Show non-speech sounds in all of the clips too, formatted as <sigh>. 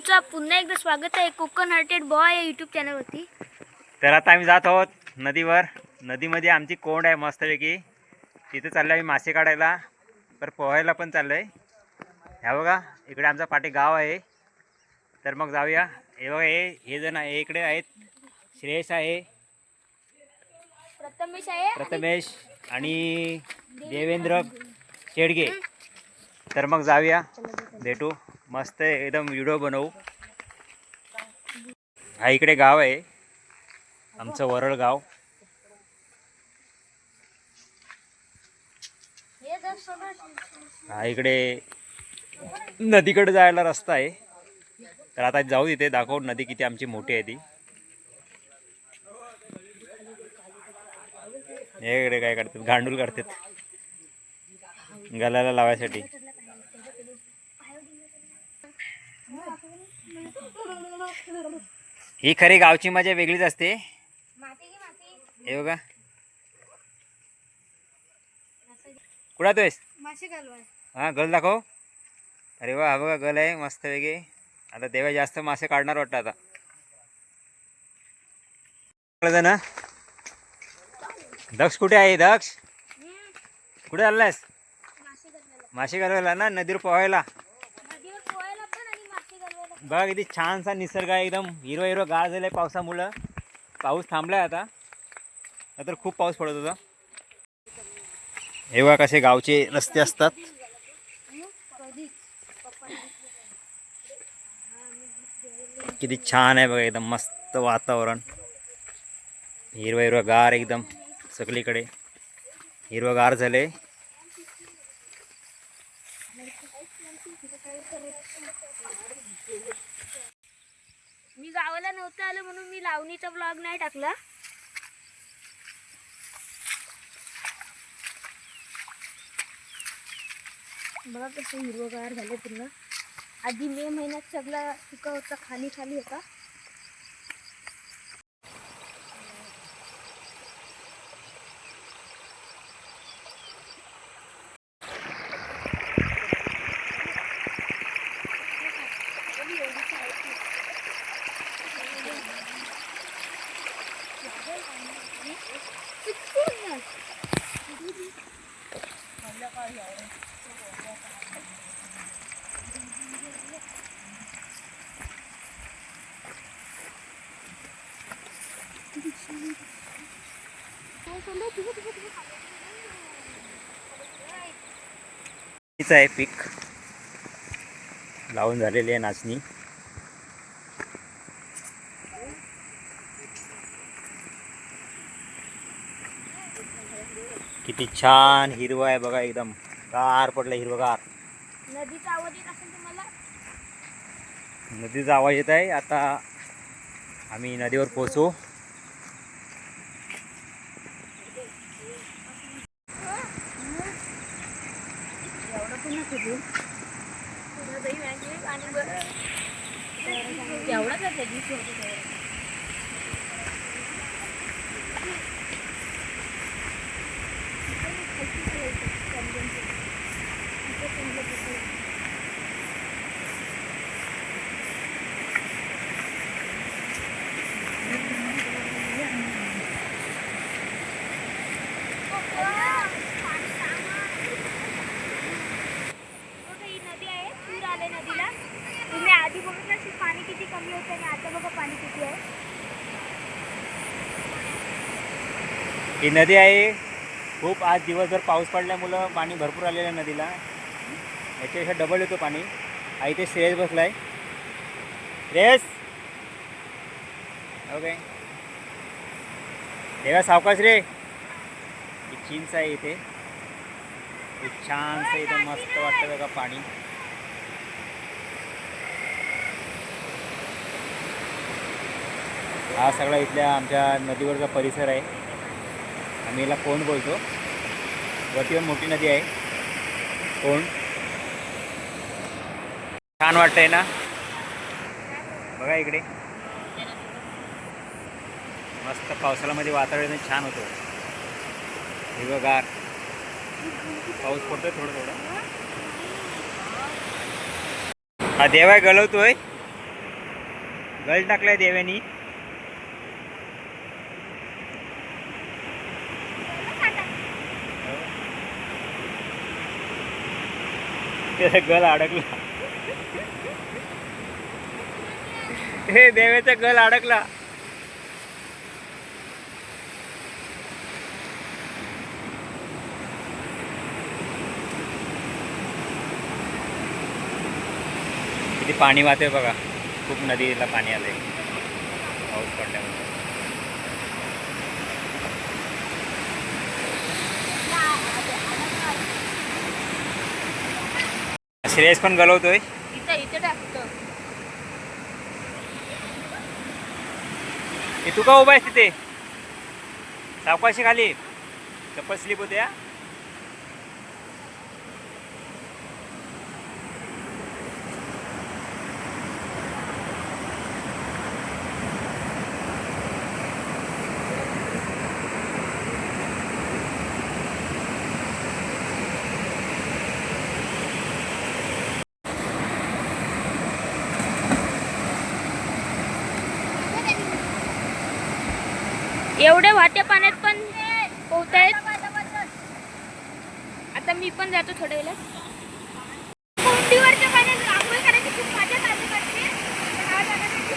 तुमचं पुन्हा एकदा स्वागत आहे कोकण हार्टेड बॉय या यूट्यूब चॅनलवरती तर आता आम्ही जात आहोत नदीवर. नदीमध्ये आमची कोंड आहे मस्तपैकी. तिथे चाललो आम्ही मासे काढायला. तर पोहायला पण चाललो आहे ह्या बघा इकडे आमचा पाठी गाव आहे. तर मग जाऊया. हे बघा हे हे जण हे इकडे आहेत. श्रेयस आहे. प्रथमेश आहे प्रथमेश आणि देवेंद्र शेडगे. तर मग जाऊया. भेटू. मस्त आहे एकदम व्हिडिओ बनवू. हा इकडे गाव आहे. आमचं वरळ गाव. हा इकडे नदीकडे जायला रस्ता आहे. तर आता जाऊ तिथे दाखवू नदी किती आमची मोठी आहे ती. हे इकडे काय करतात? गांडूल करतात. गलाला लावायसाठी. ही खरी गावची मजा वेगळीच असते. हे बघा. कुठं घालवाय. हा गल दाखव. अरे वा हा बघा गल आहे मस्त वेगळे. आता तेव्हा जास्त मासे काढणार वाटतं आता. कळलं ना? दक्ष कुठे आहे दक्ष? कुठे चाललायस? मासे घालवायला ना नदीवर पोहायला नदीवर पोहायला पण आणि मासे घालवायला बघा किती छानसा निसर्ग आहे एकदम. हिरवं हिरव गार झालं आहे पावसामुळं. पाऊस थांबलाय आता. तर खूप पाऊस पडत होता. हे बघा कसे गावचे रस्ते असतात. किती छान आहे बघा एकदम मस्त वातावरण. हिरव हिरवं गार एकदम सगळीकडे. हिरवं गार झाले मी गावाला नव्हतं आलं म्हणून मी लावणीचा ब्लॉग नाही टाकला. बघा कसं हिरवगार झालं पूर्ण. आधी मे महिन्यात सगळा सुका होता खाली खाली होता. हीच आहे पीक. लावून झालेली आहे नाचणी. किती छान हिरवं आहे बघा एकदम. गार पडलं हिरवगार. नदीचा आवाज येत असेल तुम्हाला? नदीचा आवाज येत आहे. आता आम्ही नदीवर पोचू एवढं पण नको देऊ आणि का त्या दिवशी होतं तेवढं. बघा ही नदी आहे पूर आले नदीला तुम्ही आधी बघितलं की पाणी किती कमी होतं आणि आता बघा पाणी किती आहे ही नदी आहे. खूप आज दिवसभर पाऊस पडल्यामुळं पाणी भरपूर आलेलं आहे नदीला. याच्यापेक्षा डबल येतो पाणी. हा इथे श्रेयस बसला आहे श्रेयस! ओके. तेव्हा सावकाश रे. चिंच आहे इथे. खूप छानसं इथं मस्त वाटतं बघा पाणी. हा सगळा इथल्या आमच्या नदीवरचा परिसर आहे. आम्ही याला कोण बोलतो? वरतीवर मोठी नदी आहे. कोण? छान वाटतंय ना? बघा इकडे. मस्त पावसाळ्यामध्ये वातावरण छान होतं. हिरवगार पाऊस पडतोय थोडं थोडं. हा देवाय गलवतोय गल टाकलाय देव्यानी. त्याचा गल अडकला. हे देव्याचा गल अडकला. किती पाणी वाहते बघा. खूप नदीला पाणी आलंय. पाऊस पडल्यामुळे. श्रेयस पण गलवतोय. तू का उभा आहेस तिथे? सावकाशी खाली. चप्पल स्लिप होते हा? एवढे वाट्या पाण्यात पण पोहतायत. आता मी पण जातो थोड्या वेळेला कोंडीवरच्या पाण्यात आंघोळ करायची खूप मजा चालू करते हा जाण्यासाठी.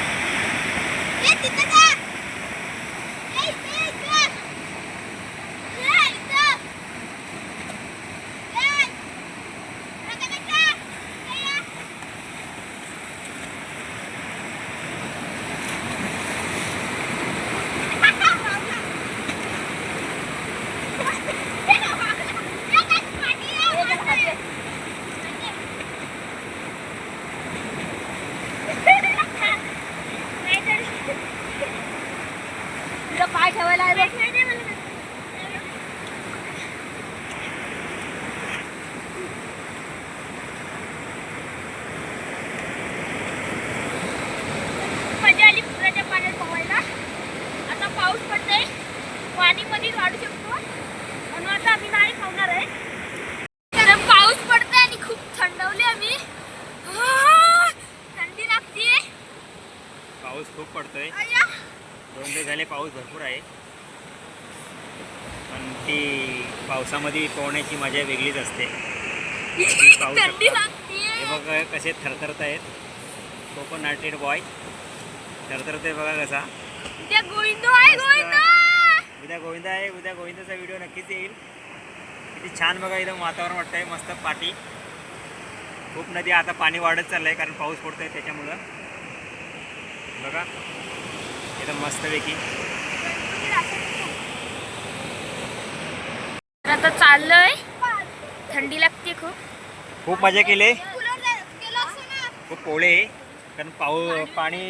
ए, तिथं जा. ए, इथं, इथं. ए, इथं. ए, रका, रका. ए, या. तुला पाय ठेवायला आहे बघ. मजा आली पुराच्या पाण्यात पोहायला आता पाऊस पडतोय पाणी मध्ये काढू शकतो म्हणून आता आम्ही नाही खावणार आहे कारण पाऊस पडतोय आणि खूप थंडवली आम्ही आह, थंडी लागते पाऊस खूप पडतोय अय्या. दोन दिवस झाले पाऊस भरपूर आहे पण ती पावसामध्ये पोहण्याची मजा वेगळीच असते. <laughs> ती पाहू थंडी शकता. लागते. हे बघा कसे थरथरत आहेत. तो पण नाटेड बॉय थरथरत आहे बघा कसा. उद्या गोविंदो आहे. गोविंदो! उद्या गोविंद आहे. उद्या गोविंदाचा व्हिडिओ नक्कीच येईल. किती छान बघा इथं वातावरण वाटतंय. मस्त पाठी खूप नदी आता पाणी वाढत चाललंय कारण पाऊस पडतोय त्याच्यामुळं. बघा. इथं मस्तपैकी. आता चाललोय. थंडी लागते खूप. खूप मजा केली. खूप पोळे आहे कारण पाऊ पाणी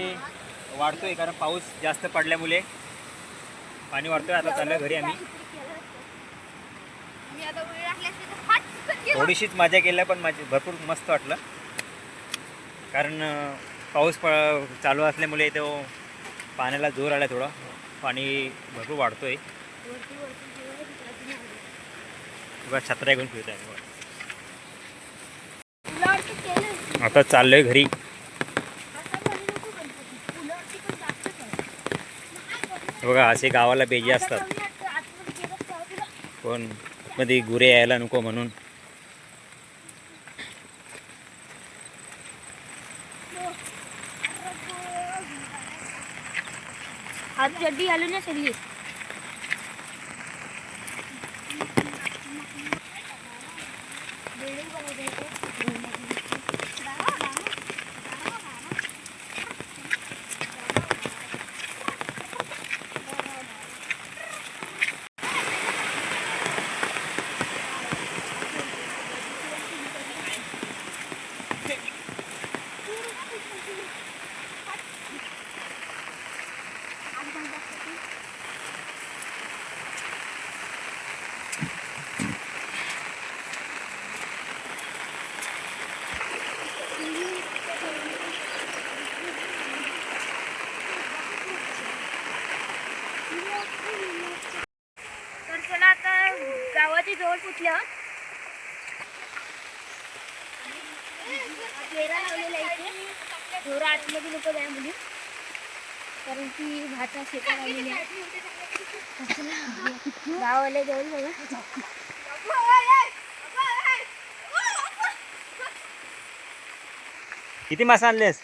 वाढतोय कारण पाऊस जास्त पडल्यामुळे. पाणी वाढतोय आता चाललोय घरी आम्ही. थोडीशीच मजा केल्या पण माझी भरपूर मस्त वाटलं. कारण पाऊस प चालू असल्यामुळे तो पाण्याला जोर आला थोडा. पाणी भरपूर वाढतोय. बघा छत्र्या घेऊन फिरत आहे. आता चाललोय घरी. बघा असे गावाला बेजे असतात. पण मध्ये गुरे यायला नको म्हणून. हात चड्डी आलो ना सगळी. पोचल्या पेरा लावलेला इथे. ढोरं आतमध्ये नको जाय मुली कारण की भाता शेता लावलेली आहे गावाला जवळ बघा. किती मासा आणलेस?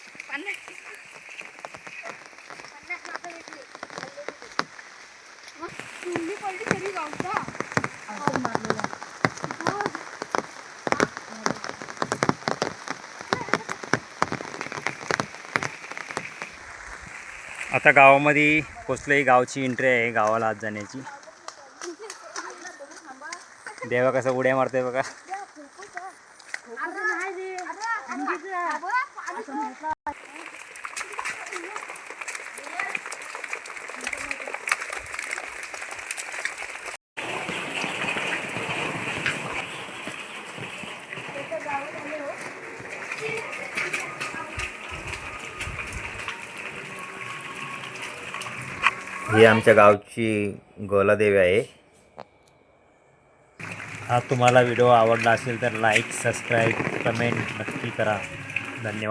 आता गावामध्ये कसलंही गावची एंट्री आहे गावाला आत जाण्याची. देवा कसं उड्या मारतोय बघा. ही आमच्या गावची गोलादेवी आहे. हा तुम्हाला व्हिडिओ आवडला असेल तर लाईक सबस्क्राईब कमेंट नक्की करा. धन्यवाद.